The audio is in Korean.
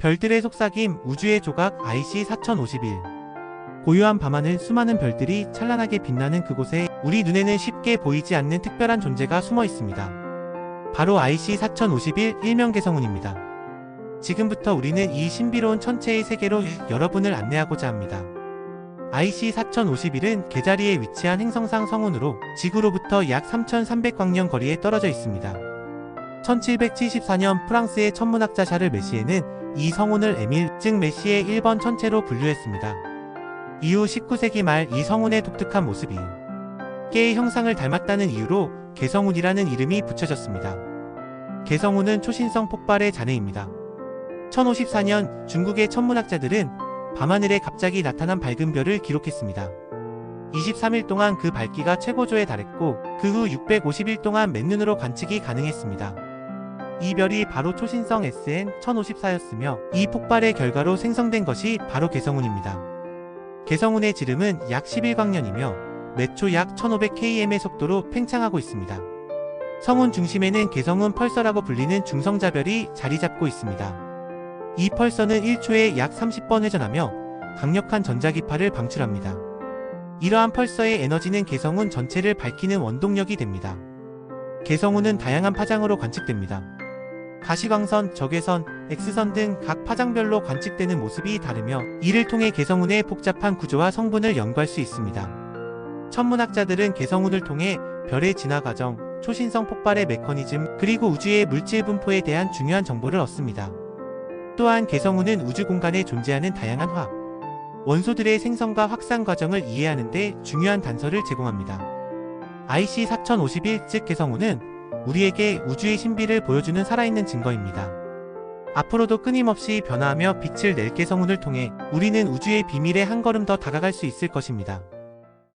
별들의 속삭임 우주의 조각 IC 4051 고요한 밤하늘 수많은 별들이 찬란하게 빛나는 그곳에 우리 눈에는 쉽게 보이지 않는 특별한 존재가 숨어 있습니다. 바로 IC 4051 일명 개성운입니다. 지금부터 우리는 이 신비로운 천체의 세계로 여러분을 안내하고자 합니다. IC 4051은 개자리에 위치한 행성상 성운으로 지구로부터 약 3300광년 거리에 떨어져 있습니다. 1774년 프랑스의 천문학자 샤를 메시에는 이 성운을 에밀, 즉 메시의 1번 천체로 분류했습니다. 이후 19세기 말 이 성운의 독특한 모습이 깨의 형상을 닮았다는 이유로 개성운이라는 이름이 붙여졌습니다. 개성운은 초신성 폭발의 잔해입니다. 1054년 중국의 천문학자들은 밤하늘에 갑자기 나타난 밝은 별을 기록했습니다. 23일 동안 그 밝기가 최고조에 달했고 그 후 650일 동안 맨눈으로 관측이 가능했습니다. 이 별이 바로 초신성 SN 1054였으며 이 폭발의 결과로 생성된 것이 바로 개성운입니다. 개성운의 지름은 약 11광년이며 매초 약 1500km의 속도로 팽창하고 있습니다. 성운 중심에는 개성운 펄서라고 불리는 중성자별이 자리 잡고 있습니다. 이 펄서는 1초에 약 30번 회전하며 강력한 전자기파를 방출합니다. 이러한 펄서의 에너지는 개성운 전체를 밝히는 원동력이 됩니다. 개성운은 다양한 파장으로 관측됩니다. 가시광선, 적외선, X선 등 각 파장별로 관측되는 모습이 다르며 이를 통해 개성운의 복잡한 구조와 성분을 연구할 수 있습니다. 천문학자들은 개성운을 통해 별의 진화 과정, 초신성 폭발의 메커니즘, 그리고 우주의 물질 분포에 대한 중요한 정보를 얻습니다. 또한 개성운은 우주 공간에 존재하는 다양한 화학, 원소들의 생성과 확산 과정을 이해하는 데 중요한 단서를 제공합니다. IC 4051, 즉 개성운은 우리에게 우주의 신비를 보여주는 살아있는 증거입니다. 앞으로도 끊임없이 변화하며 빛을 낼 개 성운을 통해 우리는 우주의 비밀에 한 걸음 더 다가갈 수 있을 것입니다.